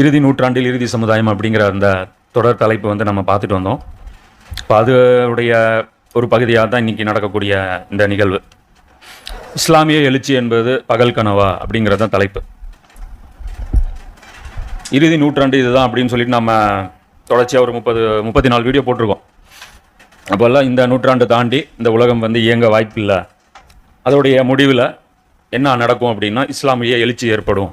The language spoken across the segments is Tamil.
இறுதி நூற்றாண்டில் இறுதி சமுதாயம் அப்படிங்கிற அந்த தொடர் தலைப்பு வந்து நம்ம பார்த்துட்டு வந்தோம். இப்போ அதோடைய ஒரு பகுதியாக தான் இன்றைக்கி நடக்கக்கூடிய இந்த நிகழ்வு. இஸ்லாமிய எழுச்சி என்பது பகல் கனவா அப்படிங்கிறது தான் தலைப்பு. இறுதி நூற்றாண்டு இதுதான் அப்படின்னு சொல்லிட்டு நம்ம தொடர்ச்சியாக ஒரு முப்பது முப்பத்தி நாலு வீடியோ போட்டிருக்கோம் அப்போல்லாம் இந்த நூற்றாண்டு தாண்டி இந்த உலகம் வந்து இயங்க வாய்ப்பில்லை. அதோடைய முடிவில் என்ன நடக்கும் அப்படின்னா இஸ்லாமிய எழுச்சி ஏற்படும்.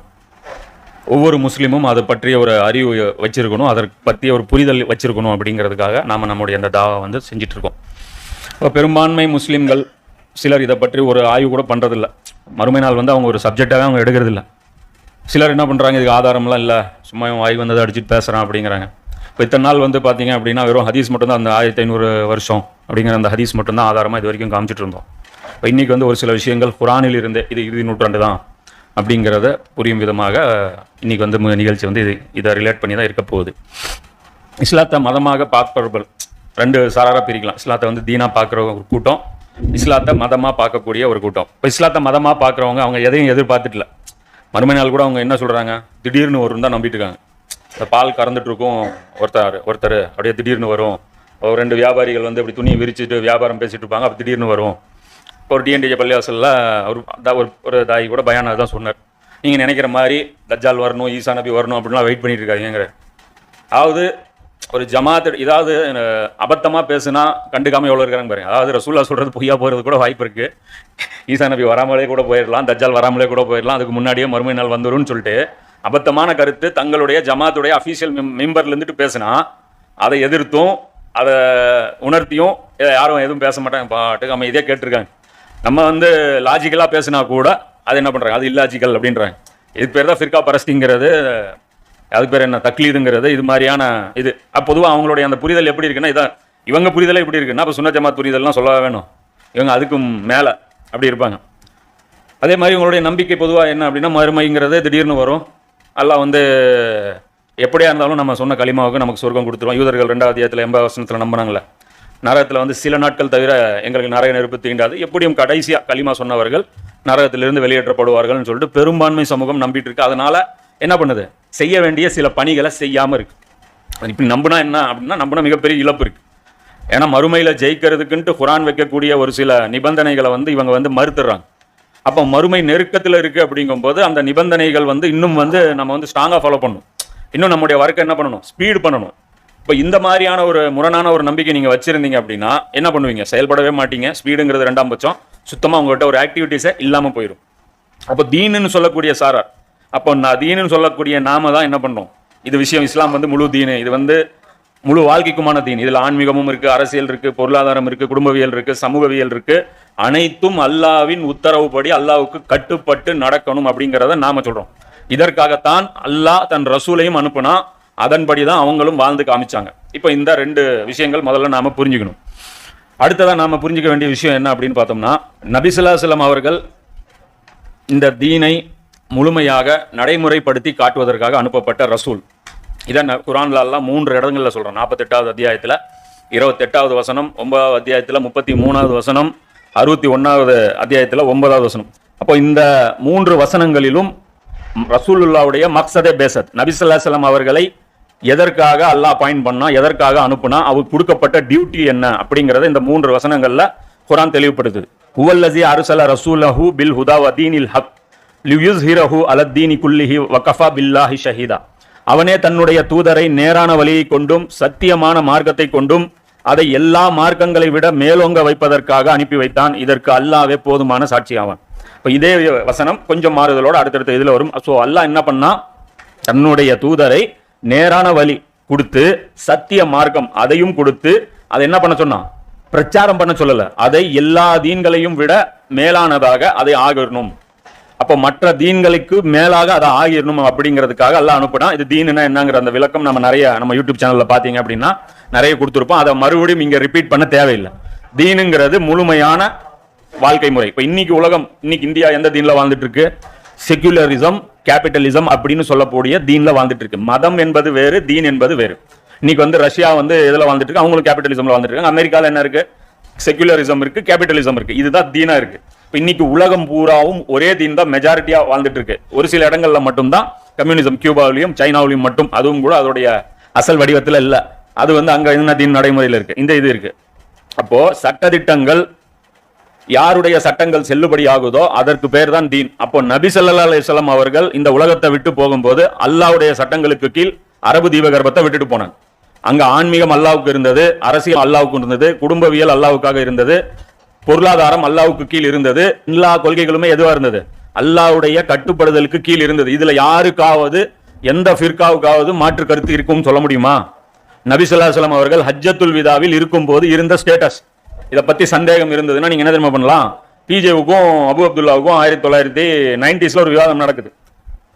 ஒவ்வொரு முஸ்லீமும் அதை பற்றிய ஒரு அறிவு வச்சிருக்கணும் அதற்கு பற்றிய ஒரு புரிதல் வச்சிருக்கணும் அப்படிங்கிறதுக்காக நாம் நம்முடைய அந்த தாவா வந்து செஞ்சுட்டு இருக்கோம் இப்போ பெரும்பான்மை முஸ்லீம்கள் சிலர் இதை பற்றி ஒரு ஆய்வு கூட பண்ணுறதில்ல மறுமை நாள் வந்து அவங்க ஒரு சப்ஜெக்டாகவே அவங்க எடுக்கிறதில்ல. சிலர் என்ன பண்ணுறாங்க இதுக்கு ஆதாரம்லாம் இல்லை சும்மா ஆய்வு வாய் வந்ததை அடிச்சுட்டு பேசுகிறான் அப்படிங்கிறாங்க. இப்போ இத்தனை நாள் வந்து பார்த்தீங்க அப்படின்னா வெறும் ஹதீஸ் மட்டும்தான் அந்த ஆயிரத்தி ஐநூறு வருஷம் அப்படிங்கிற அந்த ஹதீஸ் மட்டும்தான் ஆதாரமாக இது வரைக்கும் காமிச்சிட்டு இருந்தோம் இப்போ இன்றைக்கி வந்து ஒரு சில விஷயங்கள் குரானில் இருந்தே இது இறுதி நூற்றாண்டு தான் அப்படிங்கிறத புரியும் விதமாக இன்றைக்கி வந்து நிகழ்ச்சி வந்து இது இதை ரிலேட் பண்ணி தான் இருக்க போகுது. இஸ்லாத்தை மதமாக பார்ப்பவர்கள் ரெண்டு சாராராக பிரிக்கலாம். இஸ்லாத்தை வந்து தீனா பார்க்குற ஒரு கூட்டம் இஸ்லாத்தை மதமாக பார்க்கக்கூடிய ஒரு கூட்டம். இப்போ இஸ்லாத்தை மதமாக பார்க்குறவங்க அவங்க எதையும் எதிர்பார்த்துட்டில்ல மறுமை நாள் கூட அவங்க என்ன சொல்கிறாங்க திடீர்னு வரும் தான் நம்பிட்டு இருக்காங்க. இந்த பால் கறந்துட்டுருக்கும் ஒருத்தர் ஒருத்தர் அப்படியே திடீர்னு வரும். ஒரு ரெண்டு வியாபாரிகள் வந்து அப்படி துணியை விரிச்சுட்டு வியாபாரம் பேசிகிட்டு இருப்பாங்க அப்போ திடீர்னு வரும். ஒரு டிஎன்டிஜே பள்ளிவாசலில் ஒரு தா- ஒரு ஒரு தாய் கூட பயானாக தான் சொன்னார். நீங்கள் நினைக்கிற மாதிரி தஜ்ஜால் வரணும் ஈசா நபி வரணும் அப்படின்லாம் வெயிட் பண்ணிட்டு அதாவது ஒரு ஜமாத் இதாவது அபத்தமாக பேசுனா கண்டுக்காமல் எவ்வளோ இருக்காங்க பாருங்க. அதாவது ரசூல்லா சொல்கிறது பொய்யா போகிறது கூட வாய்ப்பு இருக்குது ஈசா நபி வராமலே கூட போயிடலாம் தஜால் வராமலே கூட போயிடலாம் அதுக்கு முன்னாடியே மறுமை நாள் வந்துடும் சொல்லிட்டு அபத்தமான கருத்து தங்களுடைய ஜமாத்துடைய அஃபீஷியல் மெம்பர்ல இருந்துட்டு பேசினா அதை எதிர்த்தும் அதை உணர்த்தியும் யாரும் எதுவும் பேச மாட்டாங்க. பாட்டுக்கு நம்ம இதே கேட்டிருக்காங்க. நம்ம வந்து லாஜிக்கலாக பேசினா கூட அது என்ன பண்ணுறாங்க அது இல்லாஜிக்கல் அப்படின்றாங்க. இதுக்கு பேர் தான் ஃபிர்கா பரஸ்திங்கிறது அதுக்கு பேர் என்ன? தக்லீதுங்கிறது. இது மாதிரியான இது. பொதுவாக அவங்களுடைய அந்த புரிதல் எப்படி இருக்குன்னா இதான். இவங்க புரிதலே எப்படி இருக்குன்னா அப்போ சுன்ன ஜமாத் புரிதல்லாம் சொல்ல வேணும்? இவங்க அதுக்கும் மேலே அப்படி இருப்பாங்க. அதே மாதிரி உங்களுடைய நம்பிக்கை பொதுவாக என்ன அப்படின்னா மறுமைங்கிறது திடீர்னு வரும். எல்லாம் வந்து எப்படியா இருந்தாலும் நம்ம சொன்ன களிமாவுக்கு நமக்கு சொர்க்கம் கொடுத்துருவோம் யூதர்கள் ரெண்டாவது அத்தியாயத்தில் எண்பது வசனத்தில் நம்பினாங்களே நரகத்தில் வந்து சில நாட்கள் தவிர எங்களுக்கு நரக நெருப்பு தீண்டாது. எப்படியும் கடைசியாக களிமா சொன்னவர்கள் நரகத்திலிருந்து வெளியேற்றப்படுவார்கள்னு சொல்லிட்டு பெரும்பான்மை சமூகம் நம்பிட்டு இருக்கு. அதனால் என்ன பண்ணுது? செய்ய வேண்டிய சில பணிகளை செய்யாமல் இருக்கு. இப்படி நம்பினா என்ன அப்படின்னா நம்பினா மிகப்பெரிய இழப்பு இருக்கு. ஏன்னா மறுமையில் ஜெயிக்கிறதுக்குன்ட்டு குரான் வைக்கக்கூடிய ஒரு சில நிபந்தனைகளை வந்து இவங்க வந்து மறுத்துடுறாங்க. அப்போ மறுமை நெருக்கத்தில் இருக்குது அப்படிங்கும்போது அந்த நிபந்தனைகள் வந்து இன்னும் வந்து நம்ம வந்து ஸ்ட்ராங்காக ஃபாலோ பண்ணணும். இன்னும் நம்முடைய ஒர்க்கை என்ன பண்ணணும்? ஸ்பீடு பண்ணணும். இப்போ இந்த மாதிரியான ஒரு முரணான ஒரு நம்பிக்கை நீங்கள் வச்சுருந்தீங்க அப்படின்னா என்ன பண்ணுவீங்க? செயல்படவே மாட்டீங்க. ஸ்பீடுங்கிறது ரெண்டாம் பட்சம். சுத்தமாக உங்கள்கிட்ட ஒரு ஆக்டிவிட்டீஸே இல்லாமல் போயிடும் அப்போ தீனுன்னு சொல்லக்கூடிய சாரார். அப்போ நான் தீனுன்னு சொல்லக்கூடிய நாம தான் என்ன பண்ணுறோம் இது விஷயம் இஸ்லாம் வந்து முழு தீனு. இது வந்து முழு வாழ்க்கைக்குமான தீன். இதில் ஆன்மீகமும் இருக்குது அரசியல் இருக்குது பொருளாதாரம் இருக்குது குடும்பவியல் இருக்குது சமூகவியல் இருக்குது அனைத்தும் அல்லாவின் உத்தரவுப்படி அல்லாவுக்கு கட்டுப்பட்டு நடக்கணும் அப்படிங்கிறத நாம சொல்கிறோம் இதற்காகத்தான் அல்லாஹ் தன் ரசூலையும் அனுப்புனா அதன்படி தான் அவங்களும் வாழ்ந்து காமிச்சாங்க. இப்போ இந்த ரெண்டு விஷயங்கள் முதல்ல நாம் புரிஞ்சுக்கணும். அடுத்ததாக நாம் புரிஞ்சுக்க வேண்டிய விஷயம் என்ன அப்படின்னு பார்த்தோம்னா நபிசுல்லாசலம் அவர்கள் இந்த தீனை முழுமையாக நடைமுறைப்படுத்தி காட்டுவதற்காக அனுப்பப்பட்ட ரசூல். இதை ந- குர்ஆன்ல மூன்று இடங்களில் சொல்கிறோம் நாற்பத்தெட்டாவது அத்தியாயத்தில் இருபத்தெட்டாவது வசனம் ஒன்பதாவது அத்தியாயத்தில் முப்பத்தி மூணாவது வசனம் அறுபத்தி ஒன்றாவது அத்தியாயத்தில் ஒன்பதாவது வசனம். அப்போ இந்த மூன்று வசனங்களிலும் ரசூலுல்லாவுடைய மக்சதே பேசத் நபிசல்லாசலம் அவர்களை எதற்காக அல்லாஹ் பாயிண்ட் பண்ணா எதற்காக அனுப்புனா அவருக்கு கொடுக்கப்பட்ட டியூட்டி என்ன அப்படிங்கிறத இந்த மூன்று வசனங்களில் குரான் தெளிவுபடுத்துது. உவல்லசி அருசல ரசூலஹு பில் ஹுதா வதீனில் ஹக் லியுஸ்ஹிரஹு அலத்தீனி குல்லிஹி வகஃபா பில்லாஹி ஷஹீதா. அவனே தன்னுடைய தூதரை நேரான வழியை கொண்டும் சத்தியமான மார்க்கத்தை கொண்டும் அதை எல்லா மார்க்கங்களை விட மேலோங்க வைப்பதற்காக அனுப்பி வைத்தான். இதற்கு அல்லாவே போதுமான சாட்சி ஆவான் இப்போ இதே வசனம் கொஞ்சம் மாறுதலோடு அடுத்தடுத்த இதில் வரும். ஸோ அல்லாஹ் என்ன பண்ணா தன்னுடைய தூதரை நேரான வழி கொடுத்து சத்திய மார்க்கம் அதையும் கொடுத்து அதை என்ன பண்ண சொன்னான்? பிரச்சாரம் பண்ண சொல்லல. அதை எல்லா தீன்களையும் விட மேலானதாக அதை ஆகிடணும். அப்போ மற்ற தீன்களுக்கு மேலாக அதை ஆகிடணும் அப்படிங்கிறதுக்காக எல்லாம் அனுப்பினா இது தீனுனா என்னங்கிற அந்த விளக்கம் நம்ம நிறைய நம்ம யூடியூப் சேனலில் பார்த்தீங்க அப்படின்னா நிறைய கொடுத்துருப்போம். அதை மறுபடியும் இங்கே ரிப்பீட் பண்ண தேவையில்லை. தீனுங்கிறது முழுமையான வாழ்க்கை முறை. இப்போ இன்னைக்கு உலகம் இன்னைக்கு இந்தியா எந்த தீனில் வாழ்ந்துட்டு இருக்கு? செக்யூலரிசம் கேபிட்டலிசம் அப்படின்னு சொல்லக்கூடிய தீனில் வாழ்ந்துட்டு இருக்கு. மதம் என்பது வேறு தீன் என்பது வேறு. இன்னைக்கு வந்து ரஷ்யா வந்து இதில் வாழ்ந்துட்டு இருக்கு? அவங்களும் கேபிட்டலிசம்ல வாழ்ந்துட்டு இருக்காங்க. அமெரிக்காவில் என்ன இருக்கு? செக்யூலரிசம் இருக்கு கேபிட்டலிசம் இருக்கு. இதுதான் தீனா இருக்கு. இன்னைக்கு உலகம் பூராவும் ஒரே தீன் தான் மெஜாரிட்டியா வாழ்ந்துட்டு இருக்கு. ஒரு சில இடங்கள்ல மட்டும்தான் கம்யூனிசம் கியூபாவிலையும் சைனாவிலையும் மட்டும். அதுவும் கூட அதோடைய அசல் வடிவத்தில் இல்லை. அது வந்து அங்கே என்ன தீன் நடைமுறையில் இருக்கு? இந்த இது இருக்கு. அப்போ சட்டத்திட்டங்கள் யாருடைய சட்டங்கள் செல்லுபடி ஆகுதோ அதற்கு பேர் தான். தீன் அப்போ நபி சல்லா அலிஸ்லாம் அவர்கள் இந்த உலகத்தை விட்டு போகும்போது அல்லாவுடைய சட்டங்களுக்கு கீழ் அரபு தீபகற்பத்தை விட்டுட்டு போனாங்க. அங்க ஆன்மீகம் அல்லாவுக்கு இருந்தது அரசியல் அல்லாவுக்கு இருந்தது குடும்பவியல் அல்லாவுக்காக இருந்தது பொருளாதாரம் அல்லாவுக்கு கீழ் இருந்தது எல்லா கொள்கைகளுமே எதுவா இருந்தது? அல்லாஹ்வுடைய கட்டுப்படுதலுக்கு கீழ் இருந்தது. இதுல யாருக்காவது எந்த ஃபிர்காவுக்காவது மாற்று கருத்து இருக்கும்னு சொல்ல முடியுமா? நபி ஸல்லல்லாஹு அவர்கள் ஹஜ்ஜத்துல் விதாவில் இருக்கும்போது இருந்த ஸ்டேட்டஸ். இதை பற்றி சந்தேகம் இருந்ததுன்னா நீங்கள் என்ன தெரியுமா பண்ணலாம்? பிஜேவுக்கும் அபு அப்துல்லாவுக்கும் ஆயிரத்தி தொள்ளாயிரத்தி நைன்டிஸில் ஒரு விவாதம் நடக்குது.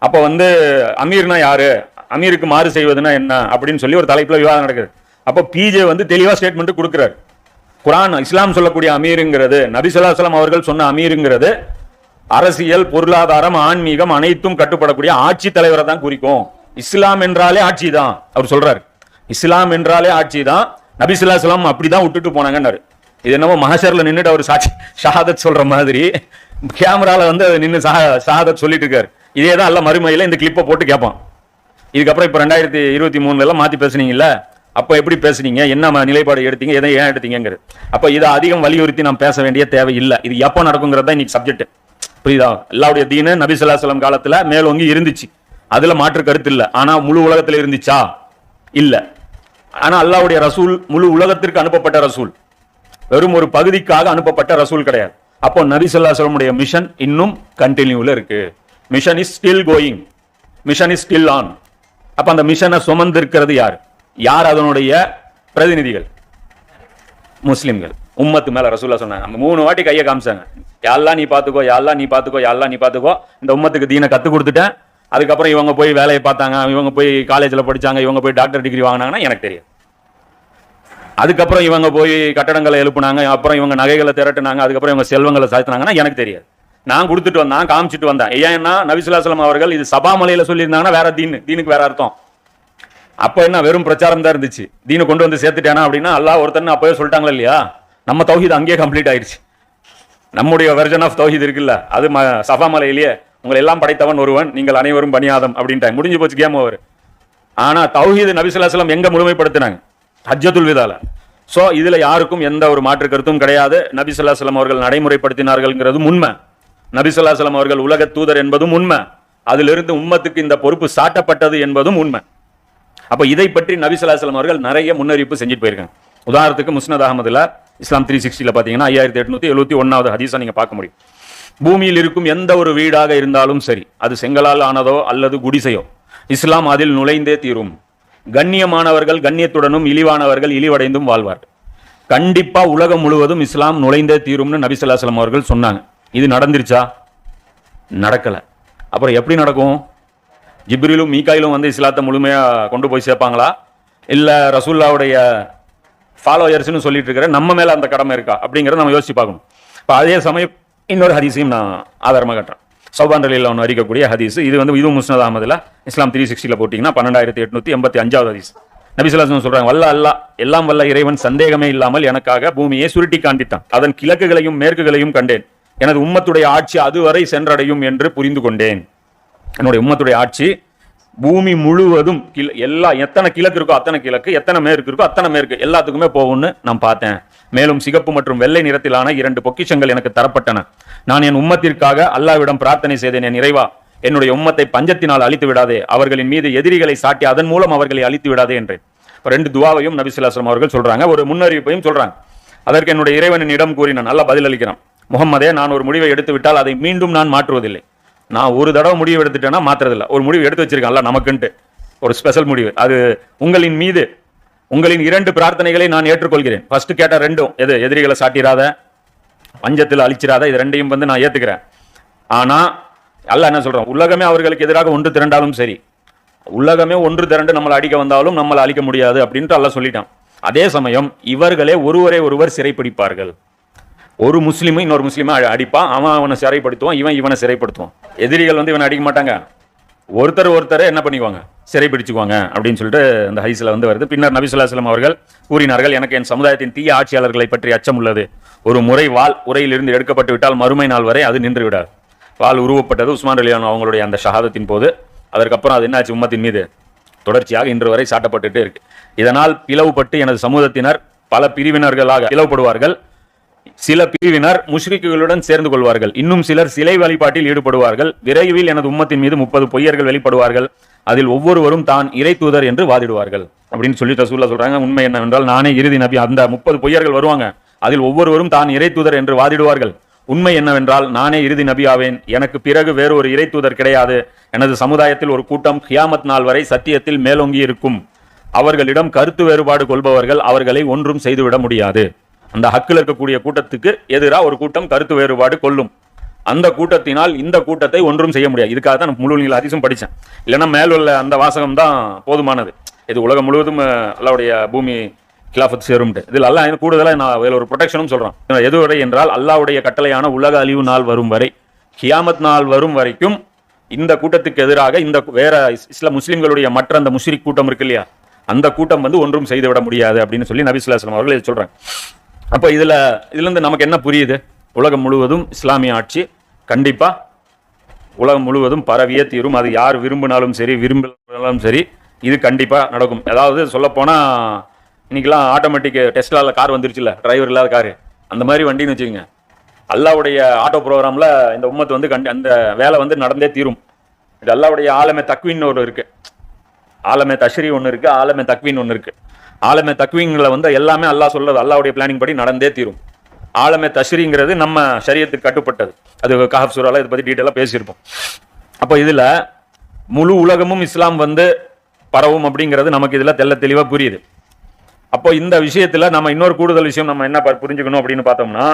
அப்போ வந்து அமீர்னா யார்? அமீருக்கு மாறு செய்வதுன்னா என்ன? அப்படின்னு சொல்லி ஒரு தலைப்பில் விவாதம் நடக்குது. அப்போ பிஜே வந்து தெளிவாக ஸ்டேட்மெண்ட் கொடுக்குறாரு. குரான் இஸ்லாம் சொல்லக்கூடிய அமீருங்கிறது நபிசுல்லாஸ்லாம் அவர்கள் சொன்ன அமீருங்கிறது அரசியல் பொருளாதாரம் ஆன்மீகம் அனைத்தும் கட்டுப்படக்கூடிய ஆட்சி தலைவரை தான் குறிக்கும். இஸ்லாம் என்றாலே ஆட்சி தான் அவர் சொல்றாரு. இஸ்லாம் என்றாலே ஆட்சி தான் நபிசுல்லாஸ்லாம் அப்படிதான் விட்டுட்டு போனாங்கன்னாரு. இது என்னமோ மகசரில் நின்றுட்டு அவர் சாட்சி ஷஹாதத் சொல்ற மாதிரி. கேமரால வந்து அதை நின்று ஷஹா- ஷஹாதத் சொல்லிட்டு இருக்காரு இதே தான் எல்லாம் மறுமையில இந்த கிளிப்பை போட்டு கேட்பான் இதுக்கப்புறம் இப்போ ரெண்டாயிரத்தி இருபத்தி மூணுலலாம் எல்லாம் பேசுனீங்கல்ல? அப்போ எப்படி பேசுனீங்க? என்ன ம- நிலைப்பாடு எடுத்தீங்க? எதை ஏன் எடுத்தீங்கிறது அப்போ இதை அதிகம் வலியுறுத்தி நாம் பேச வேண்டிய தேவை இல்லை இது எப்போ நடக்குங்கிறது தான் இன்னைக்கு சப்ஜெக்ட் புரியுதா? எல்லாவுடைய தீனு நபி ஸல்லல்லாஹு காலத்தில் மேலோங்கி இருந்துச்சு. அதில் மாற்று கருத்து இல்லை. ஆனால் முழு உலகத்தில் இருந்துச்சா? இல்லை. ஆனால் அல்லாவுடைய ரசூல் முழு உலகத்திற்கு அனுப்பப்பட்ட ரசூல். வெறும் ஒரு பகுதிக்காக அனுப்பப்பட்ட ரசூல் கிடையாது. அப்போ நபி ஸல்லல்லாஹு மிஷன் இன்னும் கண்டினியூல இருக்கு. Mission is still going mission is still on அப்ப அந்த மிஷனை சுமந்திருக்கிறது யார்? யார் அதனுடைய பிரதிநிதிகள்? முஸ்லிம்கள். உம்மத்து மேல ரசூல்லா சொன்னாங்க. நம்ம மூணு வாட்டி கையை காமிச்சாங்க. யாரெல்லாம் நீ பாத்துக்கோ யாரெல்லாம் நீ பாத்துக்கோ யாரெல்லாம் நீ பாத்துக்கோ. இந்த உம்மத்துக்கு தீனை கத்து கொடுத்துட்டேன். அதுக்கப்புறம் இவங்க போய் வேலையை பார்த்தாங்க இவங்க போய் காலேஜில் படிச்சாங்க இவங்க போய் டாக்டர் டிகிரி வாங்கினாங்கன்னா எனக்கு தெரியும். அதுக்கப்புறம் இவங்க போய் கட்டடங்களை எழுப்புனாங்க அப்புறம் இவங்க நகைகளை திரட்டினாங்க அதுக்கப்புறம் இவங்க செல்வங்களை சாத்தினாங்கன்னா எனக்கு தெரியாது. நான் கொடுத்துட்டு வந்தேன் காமிச்சிட்டு வந்தேன். ஏன்னா நபிசுல்லாசலம் அவர்கள் இது சபாமலையில் சொல்லியிருந்தாங்கன்னா வேற தீனு தீனுக்கு வேற அர்த்தம். அப்போ என்ன வெறும் பிரச்சாரம் தான் இருந்துச்சு. தீனு கொண்டு வந்து சேர்த்துட்டேனா அப்படின்னா அல்லா ஒருத்தன் அப்பவே சொல்லிட்டாங்களா இல்லையா? நம்ம தௌஹீத் அங்கேயே கம்ப்ளீட் ஆயிடுச்சு நம்முடைய வெர்ஜன் ஆஃப் தௌஹீத் இருக்குல்ல அது ம- சபாமலையிலேயே உங்களை எல்லாம் படைத்தவன் ஒருவன் நீங்கள் அனைவரும் பணியாதம் அப்படின்ட்டாங்க. முடிஞ்சு போச்சு கேம் ஓவர் ஆனால் தௌஹீது நபிசுல்லாஸ்லம் எங்கே முழுமைப்படுத்தினாங்க? ஹஜ்ஜத்துல் விதால. ஸோ இதில் யாருக்கும் எந்த ஒரு மாற்று கருத்தும் கிடையாது. நபி ஸல்லல்லாஹு அவர்கள் நடைமுறைப்படுத்தினார்கள்ங்கிறதும் உண்மை. நபி ஸல்லல்லாஹு அவர்கள் உலக தூதர் என்பதும் உண்மை. அதிலிருந்து உம்மத்துக்கு இந்த பொறுப்பு சாட்டப்பட்டது என்பதும் உண்மை. அப்போ இதை பற்றி நபி ஸல்லல்லாஹு அவர்கள் நிறைய முன்னறிவிப்பு செஞ்சுட்டு போயிருக்காங்க. உதாரணத்துக்கு முஸ்னத் அகமதுல இஸ்லாம் த்ரீ சிக்ஸ்டியில் பார்த்தீங்கன்னா ஐயாயிரத்தி எட்நூற்றி எழுபத்தி ஒன்றாவது ஹதீஸாக நீங்கள் பார்க்க முடியும். பூமியில் இருக்கும் எந்த ஒரு வீடாக இருந்தாலும் சரி அது செங்கலால் ஆனதோ அல்லது குடிசையோ இஸ்லாம் அதில் நுழைந்தே தீரும். கண்ணியமானவர்கள் கண்ணியத்துடனும் இழிவானவர்கள் இழிவடைந்தும் வாழ்வார்கள். கண்டிப்பாக உலகம் முழுவதும் இஸ்லாம் நுழைந்தே தீரும்னு நபி அவர்கள் சொன்னாங்க. இது நடந்துருச்சா? நடக்கலை. அப்புறம் எப்படி நடக்கும்? ஜிப்ரிலும் மீகாயிலும் வந்து இஸ்லாத்தை முழுமையாக கொண்டு போய் சேர்ப்பாங்களா? இல்லை ரசூல்லாவுடைய ஃபாலோயர்ஸ்னு சொல்லிட்டு இருக்கிற நம்ம மேலே அந்த கடமை இருக்கா? அப்படிங்கிறத நம்ம யோசிச்சு பார்க்கணும். இப்போ அதே சமயம் இன்னொரு ஹரிசையும் நான் ஆதாரமாக கட்டுறேன். சௌபான் அலியில் ஒன்று அறிக்கக்கூடிய ஹதீஸ். இது வந்து இதுவும் முஸ்னத் அகமதுல இஸ்லாம் த்ரீ சிக்ஸ்டியில் போட்டிங்கன்னா பன்னெண்டாயிரத்தி எட்நூற்றி எண்பத்தி அஞ்சாவது ஹதீஸ். நபி சொல்கிறாங்க வல்ல அல்லாஹ் எல்லாம் வல்ல இறைவன் சந்தேகமே இல்லாமல் எனக்காக பூமியை சுருட்டி காண்பித்தான். அதன் கிழக்குகளையும் மேற்குகளையும் கண்டேன். எனது உம்மத்துடைய ஆட்சி அதுவரை சென்றடையும் என்று புரிந்து கொண்டேன். என்னுடைய உம்மத்துடைய ஆட்சி பூமி முழுவதும் கிழ எல்லா எத்தனை கிழக்கு இருக்கோ அத்தனை கிழக்கு எத்தனை மேற்கு இருக்கோ அத்தனை மேற்கு எல்லாத்துக்குமே போகும்னு நான் பார்த்தேன். மேலும் சிகப்பு மற்றும் வெள்ளை நிறத்திலான இரண்டு பொக்கிஷங்கள் எனக்கு தரப்பட்டன. நான் என் உம்மத்திற்காக அல்லாவிடம் பிரார்த்தனை செய்தேன் என் இறைவா என்னுடைய உம்மத்தை பஞ்சத்தினால் அழித்து விடாதே அவர்களின் மீது எதிரிகளை சாட்டி அதன் மூலம் அவர்களை அழித்து விடாதே என்றேன். இப்போ ரெண்டு துவாவையும் நபி அவர்கள் சொல்கிறாங்க ஒரு முன்னறிவிப்பையும் சொல்கிறாங்க அதற்கு என்னுடைய இறைவனின் இடம் கூறி நான் நல்லா பதிலளிக்கிறேன். முகம்மதே நான் ஒரு முடிவை எடுத்து விட்டால் அதை மீண்டும் நான் மாற்றுவதில்லை. நான் ஒரு தடவை முடிவு எடுத்துட்டேன்னா மாத்துறதில்ல. ஒரு முடிவு எடுத்து வச்சிருக்கேன்ல நமக்குன்ட்டு. ஒரு ஸ்பெஷல் முடிவு. அது உங்களின் மீது உங்களின் இரண்டு பிரார்த்தனைகளை நான் ஏற்றுக்கொள்கிறேன். ஃபர்ஸ்ட் கேட்ட ரெண்டும் எது எதிரிகளை சாட்டிராத பஞ்சத்தில் அழிச்சிராத இது ரெண்டையும் வந்து நான் ஏற்றுக்கிறேன் ஆனால் அல்ல என்ன சொல்கிறோம் உலகமே அவர்களுக்கு எதிராக ஒன்று திரண்டாலும் சரி. உலகமே ஒன்று திரண்டு நம்மளை அடிக்க வந்தாலும் நம்மளை அழிக்க முடியாது அப்படின்ட்டு அல்ல சொல்லிட்டான். அதே சமயம் இவர்களே ஒருவரை ஒருவர் சிறைப்பிடிப்பார்கள். ஒரு முஸ்லீமும் இன்னொரு முஸ்லீமை அடிப்பான் அவன் அவனை சிறைப்படுத்துவான் இவன் இவனை சிறைப்படுத்துவான். எதிரிகள் வந்து இவனை அடிக்க மாட்டாங்க. ஒருத்தர் ஒருத்தரை என்ன பண்ணிக்குவாங்க? சிறைப்பிடிச்சுக்குவாங்க அப்படின்னு சொல்லிட்டு அந்த ஹைஸில் வந்து வருது. பின்னர் நபிசுல்லாஸ்லம் அவர்கள் கூறினார்கள் எனக்கு என் சமுதாயத்தின் தீய ஆட்சியாளர்களை பற்றி அச்சம் உள்ளது. ஒரு முறை வாள் உரையிலிருந்து எடுக்கப்பட்டு விட்டால் மறுமை நாள் வரை அது நின்று விடாது. வாள் உருவப்பட்டது உஸ்மான் அலியான் அவங்களுடைய அந்த ஷஹாதத்தின் போது. அதற்கப்புறம் அது என்னாச்சு? உம்மத்தின் மீது தொடர்ச்சியாக இன்று வரை சாட்டப்பட்டுட்டே இருக்கு. இதனால் பிளவுபட்டு எனது சமூகத்தினர் பல பிரிவினர்களாக பிளவுபடுவார்கள். சில பிரிவினர் முஷ்ரிக்குகளுடன் சேர்ந்து கொள்வார்கள். இன்னும் சிலர் சிலை வழிபாட்டில் ஈடுபடுவார்கள். விரைவில் எனது உம்மத்தின் மீது முப்பது பொய்யர்கள் வெளிப்படுவார்கள். அதில் ஒவ்வொருவரும் தான் இறை தூதர் என்று வாதிடுவார்கள். அப்படின்னு சொல்லி ரசூல்லா சொல்றாங்க. உண்மை என்னவென்றால் நானே இறுதி நபி. அந்த முப்பது பொய்யர்கள் வருவாங்க. அதில் ஒவ்வொருவரும் தான் இறை தூதர் என்று வாதிடுவார்கள். உண்மை என்னவென்றால் நானே இறுதி நபி ஆவேன். எனக்கு பிறகு வேறு ஒரு இறை தூதர் கிடையாது. எனது சமுதாயத்தில் ஒரு கூட்டம் ஹியாமத் நாள் வரை சத்தியத்தில் மேலோங்கி இருக்கும். அவர்களிடம் கருத்து வேறுபாடு கொள்பவர்கள் அவர்களை ஒன்றும் செய்துவிட முடியாது. அந்த ஹக்கில் இருக்கக்கூடிய கூட்டத்துக்கு எதிராக ஒரு கூட்டம் கருத்து வேறுபாடு கொள்ளும் அந்த கூட்டத்தினால் இந்த கூட்டத்தை ஒன்றும் செய்ய முடியாது. இதுக்காக தான் நான் முழு நீங்கள் அதிசயம் படித்தேன். இல்லைன்னா மேலுள்ள அந்த வாசகம் தான் போதுமானது. இது உலகம் முழுவதும் அல்லாவுடைய பூமி கிலாஃபத் சேரும்ட்டு. இதில் அல்லாஹ் கூடுதலாக நான் இதில் ஒரு ப்ரொடெக்ஷனும் சொல்கிறேன் எதுவரை என்றால் அல்லாவுடைய கட்டளையான உலக அழிவு நாள் வரும் வரை ஹியாமத் நாள் வரும் வரைக்கும் இந்த கூட்டத்துக்கு எதிராக இந்த வேற சில முஸ்லீம்களுடைய மற்ற அந்த முஸ்ரிக் கூட்டம் இருக்கு இல்லையா? அந்த கூட்டம் வந்து ஒன்றும் செய்துவிட முடியாது அப்படின்னு சொல்லி நபி அவர்கள் இதை சொல்கிறேன் அப்போ இதில் இதுலேருந்து நமக்கு என்ன புரியுது? உலகம் முழுவதும் இஸ்லாமிய ஆட்சி கண்டிப்பாக உலகம் முழுவதும் பரவியே தீரும். அது யார் விரும்பினாலும் சரி விரும்பினாலும் சரி இது கண்டிப்பாக நடக்கும். அதாவது சொல்லப்போனால் இன்றைக்கெலாம் ஆட்டோமேட்டிக் டெஸ்ட்லாவில் கார் வந்துருச்சுல்ல டிரைவர் இல்லாத காரு அந்த மாதிரி வண்டின்னு வச்சுக்கோங்க. அல்லாவுடைய ஆட்டோ ப்ரோக்ராமில் இந்த உம்மத்து வந்து கண்டி அந்த வேலை வந்து நடந்தே தீரும். இது அல்லாவுடைய ஆலமே தக்வின்னு ஒரு இருக்குது ஆலமே தஷ்ரி ஒன்று இருக்குது ஆலமே தக்வின்னு ஒன்று இருக்குது ஆலமே தக்வீன்களை வந்து எல்லாமே அல்லாஹ் சொல்றது அல்லாவுடைய பிளானிங் படி நடந்தே தீரும். ஆலமே தஷ்ரிங்கிறது நம்ம சரியத்துக்கு கட்டுப்பட்டது. அது கஹப் சூரால இதை பற்றி டீட்டெயிலாக பேசியிருப்போம். அப்போ இதில் முழு உலகமும் இஸ்லாம் வந்து பரவும் அப்படிங்கிறது நமக்கு இதில் தெள்ள தெளிவாக புரியுது. அப்போ இந்த விஷயத்தில் நம்ம இன்னொரு கூடுதல் விஷயம் நம்ம என்ன ப- புரிஞ்சுக்கணும் அப்படின்னு பார்த்தோம்னா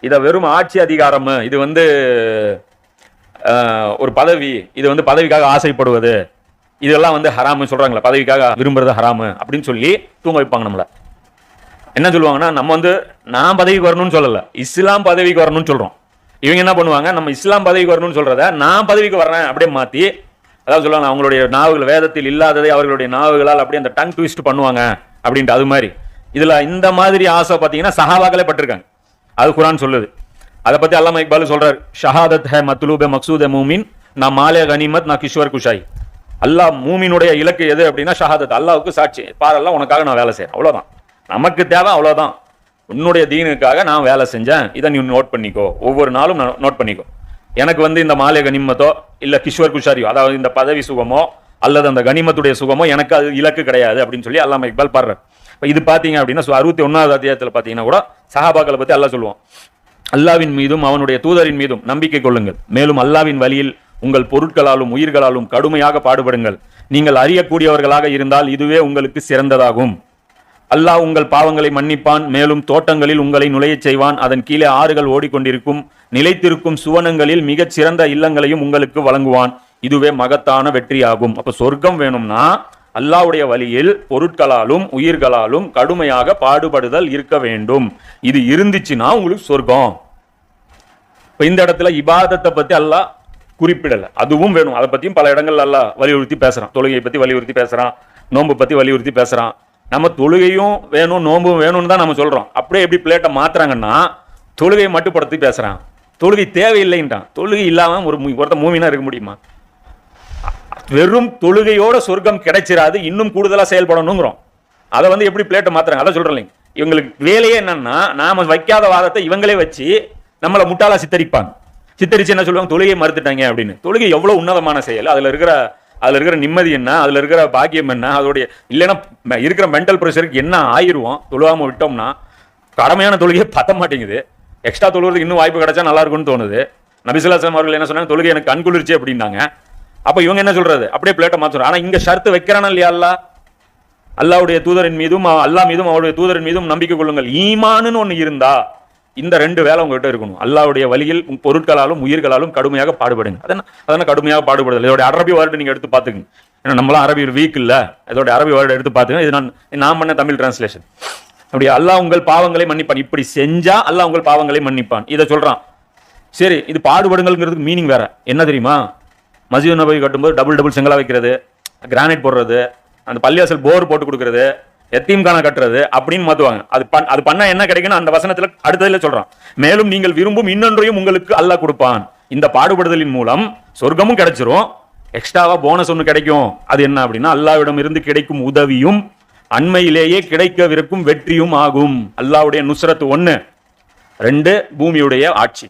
இதை வெறும் ஆட்சி அதிகாரம் இது வந்து ஒரு பதவி இது வந்து பதவிக்காக ஆசைப்படுவது இதெல்லாம் வந்து ஹராமு சொல்றாங்களே பதவிக்காக விரும்புறது ஹராமு அப்படின்னு சொல்லி தூங்க வைப்பாங்க நம்மள. என்ன சொல்லுவாங்கன்னா நம்ம வந்து நான் பதவிக்கு வரணும்னு சொல்லலை இஸ்லாம் பதவிக்கு வரணும்னு சொல்கிறோம் இவங்க என்ன பண்ணுவாங்க நம்ம இஸ்லாம் பதவிக்கு வரணும்னு சொல்கிறத நான் பதவிக்கு வர்றேன் அப்படியே மாற்றி அதாவது சொல்லுவாங்க அவங்களுடைய நாவுகள் வேதத்தில் இல்லாததை அவர்களுடைய நாவுகளால் அப்படியே அந்த டங் ட்விஸ்ட் பண்ணுவாங்க அப்படின்ட்டு அது மாதிரி. இதில் இந்த மாதிரி ஆசை பார்த்தீங்கன்னா சஹாபாக்களே பட்டிருக்காங்க. அது குரான் சொல்லுது. அதை பற்றி அல்லாம இக்பால் சொல்கிறார் ஷஹாதத் ஹே மத்லூபே மக்சூத் மூமின் நான் மாலே கனிமத் நான் கிஷ்வர் குஷாய். அல்லாஹ் மூமினுடைய இலக்கு எது அப்படின்னா ஷஹாதத். அல்லாவுக்கு சாட்சி. பாரெல்லாம் உனக்காக நான் வேலை செய்யறேன் அவ்வளோதான் நமக்கு தேவை அவ்வளோதான் உன்னுடைய தீனுக்காக நான் வேலை செஞ்சேன். இதை நீ நோட் பண்ணிக்கோ. ஒவ்வொரு நாளும் நோட் பண்ணிக்கோ. எனக்கு வந்து இந்த மாலை கனிமத்தோ இல்லை கிஷோர் குஷாரியோ அதாவது இந்த பதவி சுகமோ அல்லது அந்த கனிமத்துடைய சுகமோ எனக்கு அது இலக்கு கிடையாது அப்படின்னு சொல்லி அல்லாம இக்பால் பாடுறார். இப்போ இது பார்த்தீங்க அப்படின்னா அறுபத்தி ஒன்றாவது அத்தியாயத்தில் பார்த்தீங்கன்னா கூட சஹாபாக்களை பற்றி அல்லா சொல்லுவோம் அல்லாவின் மீதும் அவனுடைய தூதரின் மீதும் நம்பிக்கை கொள்ளுங்கள். மேலும் அல்லாவின் வழியில் உங்கள் பொருட்களாலும் உயிர்களாலும் கடுமையாக பாடுபடுங்கள். நீங்கள் அறியக்கூடியவர்களாக இருந்தால் இதுவே உங்களுக்கு சிறந்ததாகும். அல்லாஹ் உங்கள் பாவங்களை மன்னிப்பான் மேலும் தோட்டங்களில் உங்களை நுழையச் செய்வான். அதன் கீழே ஆறுகள் ஓடிக்கொண்டிருக்கும் நிலைத்திருக்கும் சுவனங்களில் மிகச் சிறந்த இல்லங்களையும் உங்களுக்கு வழங்குவான். இதுவே மகத்தான வெற்றியாகும். அப்போ சொர்க்கம் வேணும்னா அல்லாஹ்வுடைய வழியில் பொருட்களாலும் உயிர்களாலும் கடுமையாக பாடுபடுதல் இருக்க வேண்டும். இது இருந்துச்சுன்னா உங்களுக்கு சொர்க்கம். இப்போ இந்த இடத்துல இபாதத்தை பற்றி அல்லாஹ் குறிப்பிடலை. அதுவும் வேணும். அதை பற்றியும் பல இடங்கள்ல எல்லாம் வலியுறுத்தி பேசுகிறான் தொழுகையை பற்றி வலியுறுத்தி பேசுகிறான் நோன்பு பற்றி வலியுறுத்தி பேசுகிறான் நம்ம தொழுகையும் வேணும் நோன்பும் வேணும்னு தான் நம்ம சொல்கிறோம் அப்படியே எப்படி பிளேட்டை மாற்றுறாங்கன்னா தொழுகையை மட்டுப்படுத்தி பேசுகிறான் தொழுகை தேவையில்லைன்றான். தொழுகை இல்லாமல் ஒரு ஒருத்த மூவினா இருக்க முடியுமா? வெறும் தொழுகையோட சொர்க்கம் கிடைச்சிராது இன்னும் கூடுதலாக செயல்படணுங்கிறோம். அதை வந்து எப்படி பிளேட்டை மாற்றுறாங்க அதை சொல்கிறேன் இவங்களுக்கு வேலையே என்னன்னா நாம் வைக்காத வாதத்தை இவங்களே வச்சு நம்மளை முட்டாளா சித்தரிப்பாங்க. சித்தரிச்சு என்ன சொல்லுவாங்க? தொழுகையை மறுத்துட்டாங்க அப்படின்னு. தொழுகை எவ்வளோ உன்னதமான செயல்? அதில் இருக்கிற அதில் இருக்கிற நிம்மதி என்ன? அதில் இருக்கிற பாக்கியம் என்ன? அதோடைய இல்லைன்னா இருக்கிற மென்டல் ப்ரெஷருக்கு என்ன ஆயிருவோம் தொழுவாமல் விட்டோம்னா கடமையான தொழுகையே பத்த மாட்டேங்குது. எக்ஸ்ட்ரா தொழுவதுக்கு இன்னும் வாய்ப்பு கிடைச்சா நல்லா இருக்கும்னு தோணுது. நபிசுல்லாஸ்லாம் அவர்கள் என்ன சொன்னாங்க? தொழுகை எனக்கு கண்குளிர்ச்சி அப்படின்னாங்க. அப்போ இவங்க என்ன சொல்கிறது அப்படியே பிளேட்டை மாத்துறோம் ஆனால் இங்கே ஷர்த்து வைக்கிறானா இல்லையா அல்லா அல்லாவுடைய தூதரின் மீதும் அல்லா அல்லாஹ் மீதும் அவருடைய தூதரின் மீதும் நம்பிக்கை கொள்ளுங்கள். ஈமானுன்னு ஒன்று இருந்தா இந்த ரெண்டு வேலை உங்கள்கிட்ட இருக்கணும். அல்லாவுடைய வழியில் பொருட்களாலும் உயிர்களாலும் கடுமையாக பாடுபடுங்க. அதனால் அதனால் கடுமையாக பாடுபடுதல்? இதோட அரபி வேர்டு நீங்கள் எடுத்து பார்த்துக்குங்க ஏன்னா நம்மளாம் அரபி வீக் இல்லை. இதோட அரபி வேர்டு எடுத்து பாத்துங்க இது நான் நான் பண்ண தமிழ் டிரான்ஸ்லேஷன் அப்படி அல்லாஹ் உங்கள் பாவங்களை மன்னிப்பான். இப்படி செஞ்சால் அல்லாஹ் உங்கள் பாவங்களை மன்னிப்பான். இதை சொல்கிறான் சரி இது பாடுபடுங்கள்ங்கிறதுக்கு மீனிங் வேறு. என்ன தெரியுமா? மசித நபி கட்டும்போது டபுள் டபுள் செங்கலா வைக்கிறது கிரானைட் போடுறது அந்த பள்ளியாசல் போர் போட்டு கொடுக்குறது எத்தீம்கான கட்டுறது அப்படின்னு மாத்துவாங்க. அது பண் அது பண்ணா என்ன கிடைக்கும்னு அந்த வசனத்துல அடுத்ததுல சொல்றான். மேலும் நீங்கள் விரும்பும் இன்னொன்றையும் உங்களுக்கு அல்லாஹ் கொடுப்பான். இந்த பாடுபடுதலின் மூலம் சொர்க்கமும் கிடைச்சிரும். எக்ஸ்ட்ராவா போனஸ் ஒன்று கிடைக்கும். அது என்ன அப்படின்னா அல்லாவிடம் இருந்து கிடைக்கும் உதவியும் அண்மையிலேயே கிடைக்கவிருக்கும் வெற்றியும் ஆகும். அல்லாவுடைய நுசரத்து ஒன்று ரெண்டு பூமியுடைய ஆட்சி.